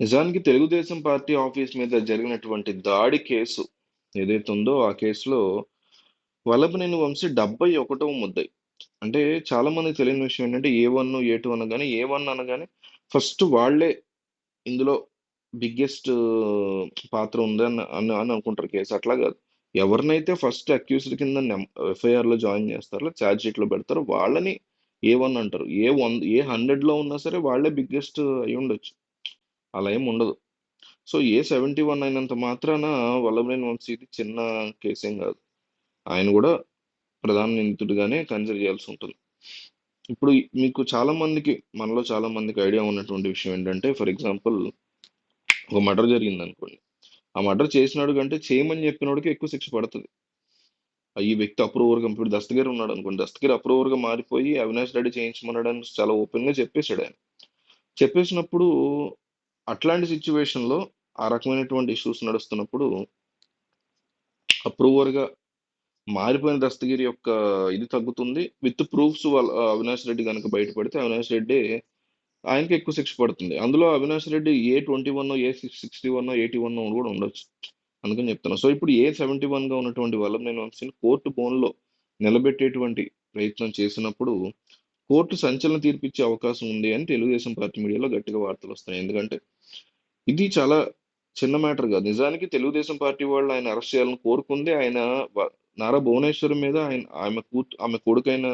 నిజానికి Telugu Desam party office మీద జరిగినటువంటి దాడి కేసు ఏదైతే ఉందో ఆ కేసులో వల్లభనేని వంశీ డెబ్బై ఒకటవ ముద్దాయి అంటే చాలామంది తెలియని విషయం ఏంటంటే ఏ వన్ ఏ టూ అనగానే ఏ వన్ అనగానే ఫస్ట్ వాళ్ళే ఇందులో బిగ్గెస్ట్ పాత్ర ఉందని అని అని అనుకుంటారు కేసు. అట్లా కాదు. ఎవరినైతే ఫస్ట్ అక్యూజ్డ్ కింద ఎఫ్ఐఆర్లో జాయిన్ చేస్తారో ఛార్జ్ షీట్లో పెడతారో వాళ్ళని ఏ వన్ అంటారు. ఏ వన్ ఏ హండ్రెడ్లో ఉన్నా సరే వాళ్ళే బిగ్గెస్ట్ అయి ఉండొచ్చు. అలా ఏం ఉండదు. సో ఏ సెవెంటీ వన్ అయినంత మాత్రాన వల్లభనేని వంశీ ఇది చిన్న కేసేం కాదు. ఆయన కూడా ప్రధాన నిందితుడిగానే కన్సిడర్ చేయాల్సి ఉంటుంది. ఇప్పుడు మీకు చాలా మందికి మనలో చాలా మందికి ఐడియా ఉన్నటువంటి విషయం ఏంటంటే ఫర్ ఎగ్జాంపుల్ ఒక మర్డర్ జరిగింది అనుకోండి ఆ మర్డర్ చేసినాడు కంటే చేయమని చెప్పినోడికి ఎక్కువ శిక్ష పడుతుంది. ఈ వ్యక్తి అప్రూవర్గా ఇప్పుడు దస్తగిరి ఉన్నాడు అనుకోండి దస్తగిరి అప్రూవర్గా మారిపోయి అవినాష్ రెడ్డి చేయించమన్నాడు అని చాలా ఓపెన్గా చెప్పేశాడు ఆయన. చెప్పేసినప్పుడు అట్లాంటి సిచ్యువేషన్లో ఆ రకమైనటువంటి ఇష్యూస్ నడుస్తున్నప్పుడు అప్రూవర్గా మారిపోయిన దస్తగిరి యొక్క ఇది తగ్గుతుంది. విత్ ప్రూఫ్స్ వాళ్ళ అవినాష్ రెడ్డి కనుక బయటపడితే అవినాష్ రెడ్డి ఆయనకి ఎక్కువ శిక్ష పడుతుంది. అందులో Avinash Reddy A twenty one A sixty one eighty one కూడా ఉండొచ్చు. అందుకని చెప్తాను సో ఇప్పుడు ఏ సెవెంటీ వన్గా ఉన్నటువంటి వల్లభనేని వంశీని కోర్టు బోన్లో నిలబెట్టేటువంటి ప్రయత్నం చేసినప్పుడు కోర్టు సంచలన తీర్పిచ్చే అవకాశం ఉంది అని తెలుగుదేశం పార్టీ మీడియాలో గట్టిగా వార్తలు వస్తున్నాయి. ఎందుకంటే ఇది చాలా చిన్న మ్యాటర్ కాదు. నిజానికి తెలుగుదేశం పార్టీ వాళ్ళు ఆయన అరెస్ట్ చేయాలని కోరుకుంది. ఆయన నారా భువనేశ్వర్ మీద ఆయన ఆమె కూతు ఆమె కొడుకైన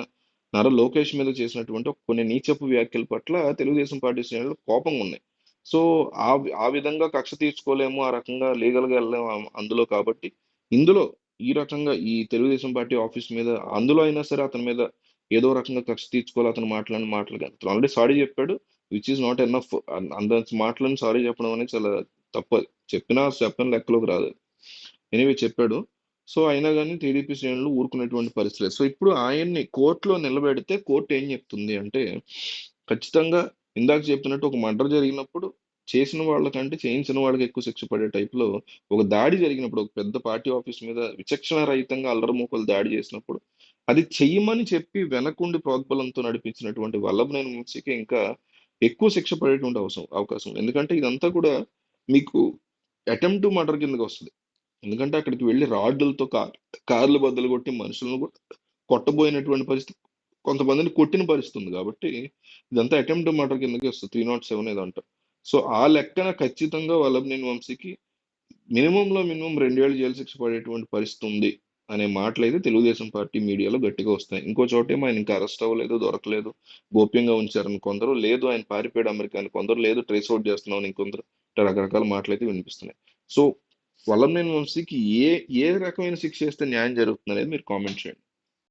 నారా లోకేష్ మీద చేసినటువంటి కొన్ని నీచపు వ్యాఖ్యల పట్ల తెలుగుదేశం పార్టీ శ్రేణులు కోపంగా ఉన్నాయి సో ఆ ఆ విధంగా కక్ష తీర్చుకోలేము. ఆ రకంగా లీగల్గా వెళ్ళలేము అందులో కాబట్టి ఇందులో ఈ రకంగా ఈ తెలుగుదేశం పార్టీ ఆఫీస్ మీద అందులో అయినా సరే అతని మీద ఏదో రకంగా కక్ష తీర్చుకోవాలి అతను మాట్లాడిన మాటలు కానీ అతను ఆల్రెడీ సారీ చెప్పాడు. విచ్ ఈస్ నాట్ ఎనఫ్ అంత మాటలను సారీ చెప్పడం అనేది చాలా తప్పు. చెప్పినా చెప్పని లెక్కలోకి రాదు. ఎనివే చెప్పాడు. సో అయినా కానీ టీడీపీ శ్రేణులు ఊరుకునేటువంటి పరిస్థితి సో ఇప్పుడు ఆయన్ని కోర్టులో నిలబెడితే కోర్టు ఏం చెప్తుంది అంటే ఖచ్చితంగా ఇందాక చెప్పినట్టు ఒక మర్డర్ జరిగినప్పుడు చేసిన వాళ్ళకంటే చేయించిన వాళ్ళకి ఎక్కువ శిక్ష పడే టైప్లో ఒక దాడి జరిగినప్పుడు ఒక పెద్ద పార్టీ ఆఫీస్ మీద విచక్షణ రహితంగా అల్లరమూకలు దాడి చేసినప్పుడు అది చెయ్యమని చెప్పి వెనకుండి ప్రోద్బలంతో నడిపించినటువంటి వల్లభనేని వంశీకి ఇంకా ఎక్కువ శిక్ష పడేటువంటి అవసరం అవకాశం ఉంది. ఎందుకంటే ఇదంతా కూడా మీకు అటెంప్ట్ మర్డర్ కిందకి వస్తుంది. ఎందుకంటే అక్కడికి వెళ్ళి రాడ్లతో కార్ కార్లు బద్దలు కొట్టి మనుషులను కూడా కొట్టబోయినటువంటి పరిస్థితి కొంతమందిని కొట్టిన పరిస్థితి ఉంది కాబట్టి ఇదంతా అటెంప్ట్ మర్డర్ కిందకి వస్తుంది. త్రీ నాట్ సెవెన్ ఏదో అంటారు. సో ఆ లెక్కన ఖచ్చితంగా వల్లభనేని వంశీకి మినిమం లో మినిమం రెండేళ్ళు జైలు శిక్ష పడేటువంటి పరిస్థితి ఉంది. అనే మాటలు అయితే తెలుగుదేశం పార్టీ మీడియాలో గట్టిగా వస్తాయి. ఇంకో చోటేమో ఆయన ఇంకా అరెస్ట్ అవ్వలేదు దొరకలేదు గోప్యంగా ఉంచారని కొందరు లేదు ఆయన పారిపోయాడు అమెరికా అని కొందరు లేదు ట్రేస్ అవుట్ చేస్తున్నామని ఇంకొందరు ఇట్లా రకరకాల మాటలు అయితే వినిపిస్తున్నాయి. సో వల్లభనేని వంశీకి ఏ ఏ రకమైన శిక్ష చేస్తే న్యాయం జరుగుతుంది అనేది మీరు కామెంట్ చేయండి.